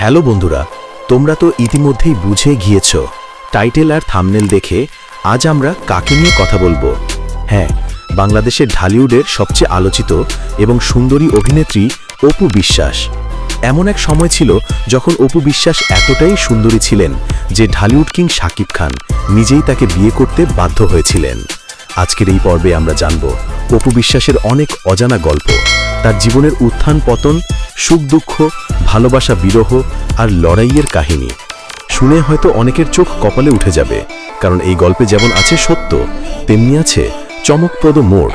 Hello বন্ধুরা, তোমরা তো ইতিমধ্যেই বুঝে গিয়েছ, টাইটেল আর থামনেল দেখে আজ আমরা কাকে নিয়ে কথা বলব। হ্যাঁ বাংলাদেশের ঢালিউডের সবচেয়ে আলোচিত এবং সুন্দরী অভিনেত্রী অপু বিশ্বাস। এমন এক সময় ছিল যখন অপু বিশ্বাস এতটাই সুন্দরী ছিলেন যে ঢালিউড কিং শাকিব খান নিজেই তাকে বিয়ে করতে বাধ্য হয়েছিলেন। আজকের এই পর্বে আমরা জানব অপু বিশ্বাসের অনেক অজানা গল্প, তার জীবনের উত্থান পতন সুখ দুঃখ, ভালোবাসা বিরহ আর লড়াইয়ের কাহিনী। শুনে হয়তো অনেকের চোখ কপালে উঠে যাবে, কারণ এই গল্পে যেমন আছে সত্য, তেমনি আছে চমকপ্রদ মোড়।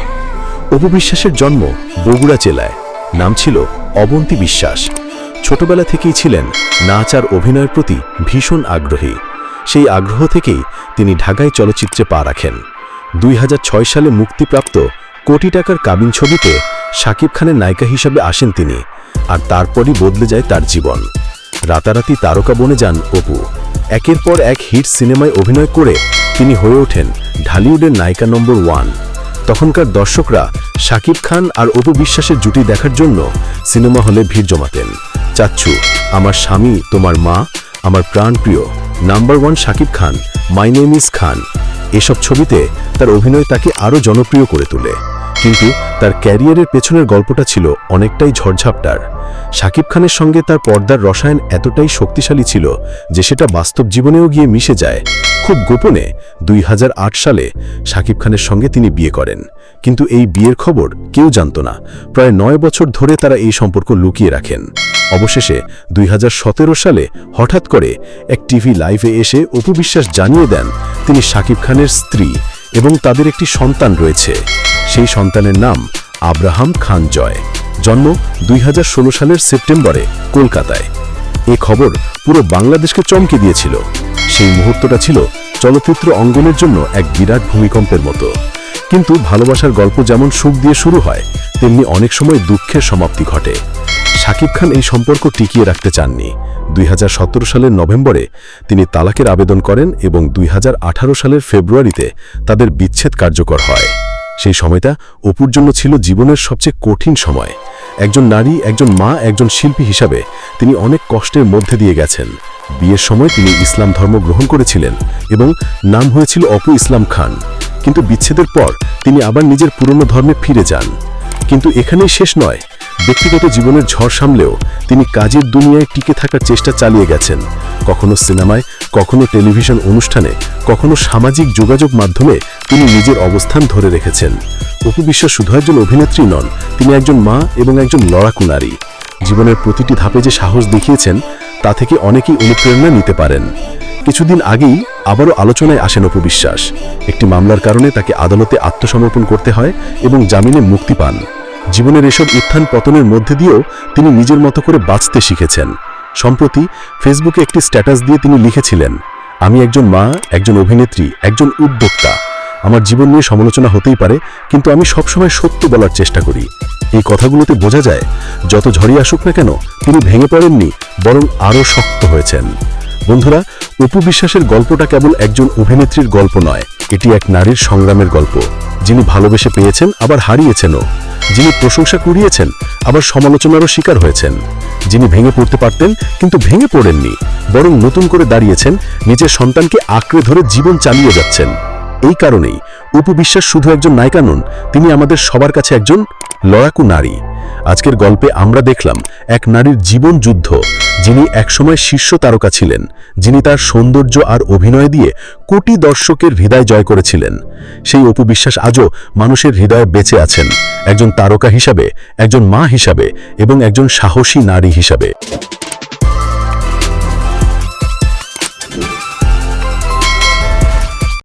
অপু বিশ্বাসের জন্ম বগুড়া জেলায়, নাম ছিল অবন্তী বিশ্বাস। ছোটবেলা থেকেই ছিলেন নাচ আর অভিনয়ের প্রতি ভীষণ আগ্রহী। সেই আগ্রহ থেকেই তিনি ঢাকায় চলচ্চিত্রে পা রাখেন। দুই হাজার ছয় সালে মুক্তিপ্রাপ্ত কোটি টাকার কাবিন ছবিতে শাকিব খানের নায়িকা হিসাবে আসেন তিনি, আর তারপরই বদলে যায় তার জীবন। রাতারাতি তারকা বনে যান অপু। একের পর এক হিট সিনেমায় অভিনয় করে তিনি হয়ে ওঠেন ঢালিউডের নায়িকা নম্বর ওয়ান। তখনকার দর্শকরা শাকিব খান আর অপু বিশ্বাসের জুটি দেখার জন্য সিনেমা হলে ভিড় জমাতেন। চাচ্ছু আমার স্বামী, তোমার মা, আমার প্রাণপ্রিয়, number one Shakib Khan, my name Khan. এসব ছবিতে তার অভিনয় তাকে আরও জনপ্রিয় করে তোলে। কিন্তু তার ক্যারিয়ারের পেছনের গল্পটা ছিল অনেকটাই ঝড়ঝাপটার। শাকিব খানের সঙ্গে তার পর্দার রসায়ন এতটাই শক্তিশালী ছিল যে সেটা বাস্তব জীবনেও গিয়ে মিশে যায়। খুব গোপনে দুই হাজার আট সালে শাকিব খানের সঙ্গে তিনি বিয়ে করেন। কিন্তু এই বিয়ের খবর কেউ জানত না। প্রায় নয় বছর ধরে তারা এই সম্পর্ক লুকিয়ে রাখেন। অবশেষে দুই হাজার সতেরো সালে হঠাৎ করে এক টিভি লাইভে এসে অপুবিশ্বাস জানিয়ে দেন, তিনি শাকিব খানের স্ত্রী এবং তাদের একটি সন্তান রয়েছে। সেই সন্তানের নাম আব্রাহাম খান জয়। জন্ম দুই হাজার ষোলো সালের সেপ্টেম্বরে কলকাতায়। এ খবর পুরো বাংলাদেশকে চমকে দিয়েছিল। সেই মুহূর্তটা ছিল চলচ্চিত্র অঙ্গনের জন্য এক বিরাট ভূমিকম্পের মতো। কিন্তু ভালোবাসার গল্প যেমন সুখ দিয়ে শুরু হয়, তেমনি অনেক সময় দুঃখের সমাপ্তি ঘটে। শাকিব খান এই সম্পর্ক টিকিয়ে রাখতে চাননি। দুই হাজার সতেরো সালের নভেম্বরে তিনি তালাকের আবেদন করেন এবং দুই হাজার আঠারো সালের ফেব্রুয়ারিতে তাদের বিচ্ছেদ কার্যকর হয়। সেই সময়টা অপুর জন্য ছিল জীবনের সবচেয়ে কঠিন সময়। একজন নারী, একজন মা, একজন শিল্পী হিসাবে তিনি অনেক কষ্টের মধ্যে দিয়ে গেছেন। বিয়ের সময় তিনি ইসলাম ধর্ম গ্রহণ করেছিলেন এবং নাম হয়েছিল অপু ইসলাম খান। কিন্তু বিচ্ছেদের পর তিনি আবার নিজের পুরনো ধর্মে ফিরে যান। কিন্তু এখানেই শেষ নয়। ব্যক্তিগত জীবনের ঝড় সামলেও তিনি কাজের দুনিয়ায় টিকে থাকার চেষ্টা চালিয়ে গেছেন। কখনো সিনেমায়, কখনো টেলিভিশন অনুষ্ঠানে, কখনো সামাজিক যোগাযোগ মাধ্যমে তিনি নিজের অবস্থান ধরে রেখেছেন। অপুবিশ্বাস শুধু একজন অভিনেত্রী নন, তিনি একজন মা এবং একজন লড়াকু নারী। জীবনের প্রতিটি ধাপে যে সাহস দেখিয়েছেন, তা থেকে অনেকেই অনুপ্রেরণা নিতে পারেন। কিছুদিন আগেই আবারও আলোচনায় আসেন অপুবিশ্বাস একটি মামলার কারণে তাকে আদালতে আত্মসমর্পণ করতে হয় এবং জামিনে মুক্তি পান। জীবনের এসব উত্থান পতনের মধ্যে দিয়েও তিনি নিজের মতো করে বাঁচতে শিখেছেন। সম্প্রতি ফেসবুকে একটি স্ট্যাটাস দিয়ে তিনি লিখেছিলেন, আমি একজন মা, একজন অভিনেত্রী, একজন উদ্যোক্তা। আমার জীবন নিয়ে সমালোচনা হতেই পারে, কিন্তু আমি সবসময় সত্য বলার চেষ্টা করি। এই কথাগুলোতে বোঝা যায়, যত ঝড়ি আসুক না কেন, তিনি ভেঙে পড়েননি, বরং আরও শক্ত হয়েছেন। বন্ধুরা, অপু বিশ্বাসের গল্পটা কেবল একজন অভিনেত্রীর গল্প নয়, এটি এক নারীর সংগ্রামের গল্প। যিনি ভালোবেসে পেয়েছেন, আবার হারিয়েছেনও। যিনি প্রশংসা কুড়িয়েছেন, আবার সমালোচনারও শিকার হয়েছেন। যিনি ভেঙে পড়তে পারতেন, কিন্তু ভেঙে পড়েননি, বরং নতুন করে দাঁড়িয়েছেন, নিজের সন্তানকে আঁকড়ে ধরে জীবন চালিয়ে যাচ্ছেন। এই কারণেই উপবিশ্বাস শুধু একজন নায়িকা নন, তিনি আমাদের সবার কাছে একজন লড়াকু নারী। আজকের গল্পে আমরা দেখলাম এক নারীর জীবন যুদ্ধ, যিনি একসময় শীর্ষ তারকা ছিলেন, যিনি তার সৌন্দর্য আর অভিনয় দিয়ে কোটি দর্শকের হৃদয় জয় করেছিলেন। সেই অপুবিশ্বাস আজও মানুষের হৃদয়ে বেঁচে আছেন, একজন তারকা হিসাবে, একজন মা হিসাবে এবং একজন সাহসী নারী হিসাবে।